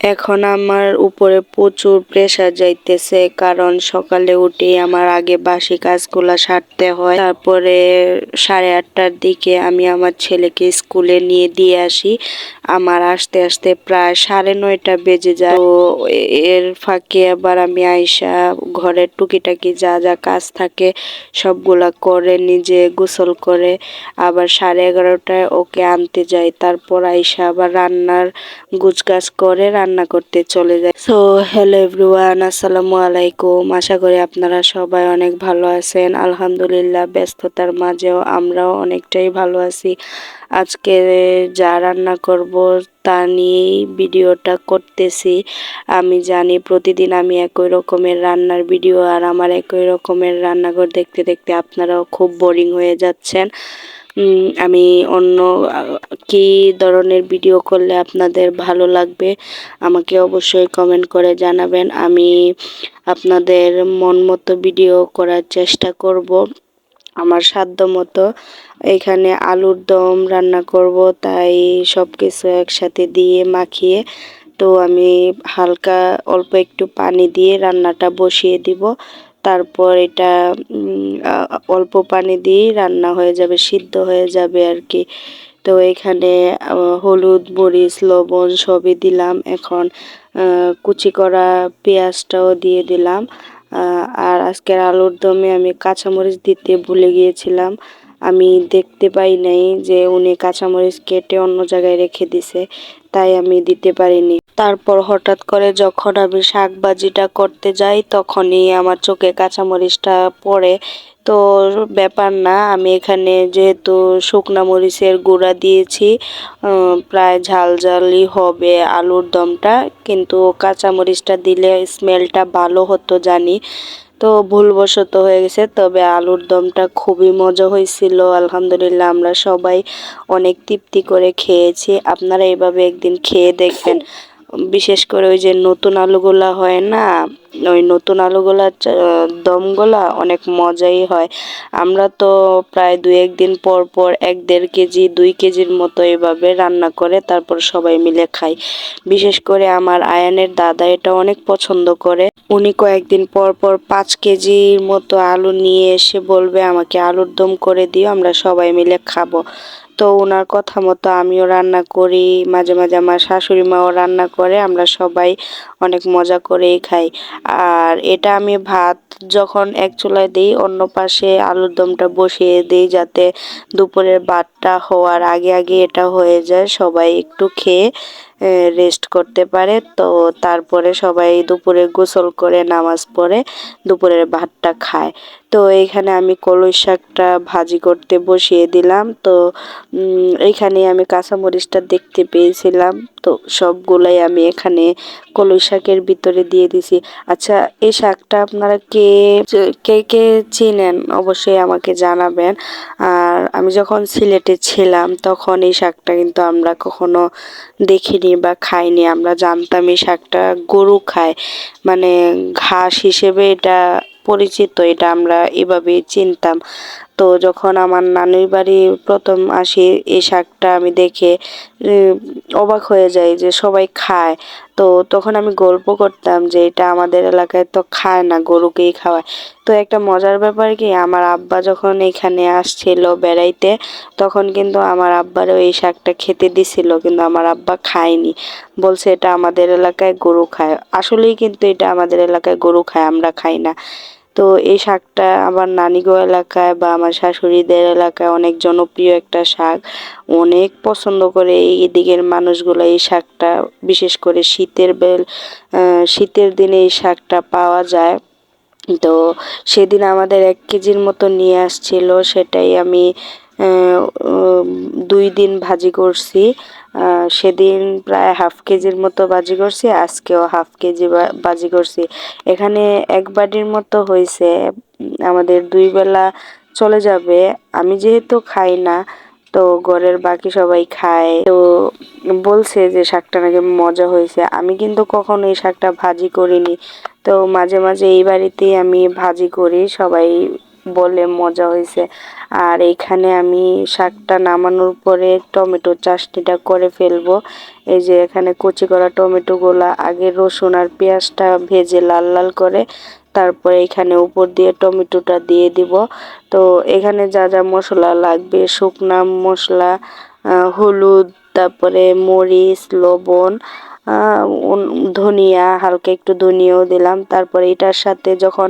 এখন আমার উপরে প্রচুর প্রেসার যাইতেছে, কারণ সকালে উঠে আমার আগে বাসি কাজগুলা সারতে হয়। তারপরে সাড়ে আটটার দিকে আমি আমার ছেলেকে স্কুলে নিয়ে দিয়ে আসি। আমার আসতে আসতে প্রায় সাড়ে নয়টা বেজে যায়। তো এর ফাঁকে আবার আমি আইসা ঘরের টুকিটাকি যা যা কাজ থাকে সবগুলা করে, নিজে গোসল করে আবার সাড়ে এগারোটায় ওকে আনতে যাই। তারপর আইসা আবার রান্নার গুছগাছ করে রান্না করতে চলে যায়। সো হ্যালো এভরিওয়ান আসসালামু আলাইকুম। আশা করি আপনারা সবাই অনেক ভালো আছেন। আলহামদুলিল্লাহ, ব্যস্ততার মাঝেও আমরাও অনেকটাই ভালো আছি। আজকে যা রান্না করব তা নিয়েই ভিডিওটা করতেছি। আমি জানি প্রতিদিন আমি একই রকমের রান্নার ভিডিও আর আমার একই রকমের রান্নাঘর দেখতে দেখতে আপনারাও খুব বোরিং হয়ে যাচ্ছেন। আমি অন্য, কি ধরনের ভিডিও করলে আপনাদের ভালো লাগবে, আমাকে অবশ্যই কমেন্ট করে জানাবেন। আমি আপনাদের মন মতো ভিডিও করার চেষ্টা করব। আমার সাধ্য মতো এখানে আলুর দম রান্না করব, তাই সব কিছু একসাথে দিয়ে মাখিয়ে, তো আমি হালকা অল্প একটু পানি দিয়ে রান্নাটা বসিয়ে দিব। তারপর এটা অল্প পানি দিয়েই রান্না হয়ে যাবে, সিদ্ধ হয়ে যাবে আর কি। তো এখানে হলুদ, মরিচ, লবণ সবই দিলাম। এখন কুচি করা পেঁয়াজটাও দিয়ে দিলাম। আর আজকের আলুর দমে আমি কাঁচামরিচ দিতে ভুলে গিয়েছিলাম। আমি দেখতে পাই নাই যে উনি কাঁচামরিচ কেটে অন্য জায়গায় রেখে দিছে। তাই আমি দিতে পারিনি। তারপর হঠাৎ করে যখন আমি শাক ভাজিটা করতে যাই, তখনই আমার চোখে কাঁচামরিচটা পড়ে। তো ব্যাপার না, আমি এখানে যেহেতু শুকনা মরিচের গুঁড়া দিয়েছি প্রায় ঝাল ঝালই হবে আলুর দমটা। কিন্তু কাঁচামরিচটা দিলে স্মেলটা ভালো হতো জানি। তো ভুলবশত হয়ে গেছে, তবে আলুর দমটা খুবই মজা হয়েছিল। আলহামদুলিল্লাহ আমরা সবাই অনেক তৃপ্তি করে খেয়েছি। আপনারা এভাবে একদিন খেয়ে দেখবেন। বিশেষ করে ওই যে নতুন আলুগুলা হয় না, ওই নতুন আলুগুলা দমগুলা অনেক মজাই হয়। আমরা তো প্রায় দুই একদিন পর পর এক দেড় কেজি, দুই কেজির মতো এভাবে রান্না করে তারপর সবাই মিলে খাই। বিশেষ করে আমার আয়ানের দাদা এটা অনেক পছন্দ করে। উনি কয়েকদিন পর পর পাঁচ কেজির মতো আলু নিয়ে এসে বলবে, আমাকে আলুর দম করে দিও, আমরা সবাই মিলে খাব। তো ওনার কথা মতো আমিও রান্না করি, মাঝে মাঝে আমার শাশুড়ি মাও রান্না করে, আমরা সবাই অনেক মজা করেই খাই। আর এটা আমি ভাত যখন এক চুলায় দিই, অন্য পাশে আলুর দমটা বসিয়ে দিই যাতে দুপুরের ভাতটা হওয়ার আগে আগে এটা হয়ে যায়, সবাই একটু খেয়ে রেস্ট করতে পারে। তো তারপরে সবাই দুপুরে গোসল করে, নামাজ পড়ে দুপুরের ভাতটা খায়। তো এখানে আমি কলই শাকটা ভাজি করতে বসিয়ে দিলাম। তো উম, এইখানে আমি কাঁচামরিচটা দেখতে পেয়েছিলাম। তো সবগুলাই আমি এখানে কলই শাকের ভিতরে দিয়ে দিছি। আচ্ছা এই শাকটা আপনারা কে কে কে চিনেন অবশ্যই আমাকে জানাবেন। আর আমি যখন সিলেটে ছিলাম তখন এই শাকটা কিন্তু আমরা কখনো দেখিনি বা খাইনি। আমরা জানতাম এই শাকটা গরু খায়। মানে ঘাস হিসেবে এটা পরিচিত এটা আমরা এভাবে চিনতাম। তো যখন আমার নানুর বাড়ি প্রথম আসি এই শাকটা আমি দেখে অবাক হয়ে যাই যে সবাই খায়। তো তখন আমি গল্প করতাম যে এটা আমাদের এলাকায় তো খায় না, গরুকেই খাওয়ায়। তো একটা মজার ব্যাপার কি, আমার আব্বা যখন এখানে আসছিল বেড়াইতে, তখন কিন্তু আমার আব্বারও এই শাকটা খেতে দিছিল, কিন্তু আমার আব্বা খায়নি। বলছে, এটা আমাদের এলাকায় গরু খায়। আসলেই কিন্তু এটা আমাদের এলাকায় গরু খায়, আমরা খাই না। তো এই শাকটা আমার নানিগো এলাকায় বা আমার শাশুড়িদের এলাকায় অনেক জনপ্রিয় একটা শাক। অনেক পছন্দ করে এই দিকের মানুষগুলো এই শাকটা, বিশেষ করে শীতের বেল শীতের দিনে এই শাকটা পাওয়া যায়। তো সেদিন আমাদের এক কেজির মতো নিয়ে আসছিল, সেটাই আমি দুই দিন ভাজি করছি। সেদিন প্রায় হাফ কেজির মতো ভাজি করছি, আজকেও হাফ কেজি বা- ভাজি করছি। এখানে এক বাটির মতো হয়েছে, আমাদের দুই বেলা চলে যাবে। আমি যেহেতু খাই না, তো ঘরের বাকি সবাই খায়। তো বলছে যে শাকটা নাকি মজা হয়েছে। আমি কিন্তু কখনো এই শাকটা ভাজি করিনি। তো মাঝে মাঝে এই বাড়িতেই আমি ভাজি করি, সবাই বলে মজা হয়েছে। আর এখানে আমি শাকটা নামানোর পরে টমেটো চাটনিটা করে ফেলব। এই যে এখানে কুচি করা টমেটোগুলা, আগে রসুন আর পেঁয়াজটা ভেজে লাল লাল করে তারপরে এখানে উপর দিয়ে টমেটোটা দিয়ে দিব। তো এখানে যা যা মশলা লাগবে, শুকনা মশলা হলুদ, তারপরে মরিচ, লবণ ধনিয়া, হালকা একটু ধনিয়াও দিলাম। তারপরে এটার সাথে যখন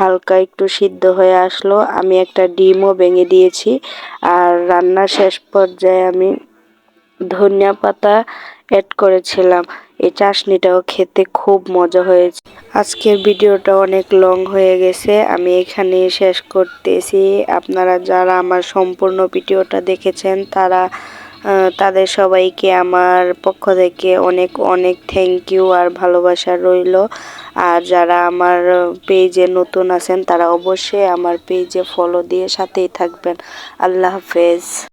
হালকা একটু সিদ্ধ হয়ে আসলো, আমি একটা ডিমও ভেঙে দিয়েছি। আর রান্নার শেষ পর্যায়ে আমি ধনিয়া পাতা অ্যাড করেছিলাম। এই চাশনিটাও খেতে খুব মজা হয়েছে। আজকের ভিডিওটা অনেক লং হয়ে গেছে। আমি এখানে শেষ করতেছি। আপনারা যারা আমার সম্পূর্ণ ভিডিওটা দেখেছেন, তারা তাদের সবাইকে আমার পক্ষ থেকে অনেক অনেক থ্যাংক ইউ আর ভালোবাসা রইল। আর যারা আমার পেজে নতুন আছেন, তারা অবশ্যই আমার পেজে ফলো দিয়ে সাথেই থাকবেন। আল্লাহ হাফেজ।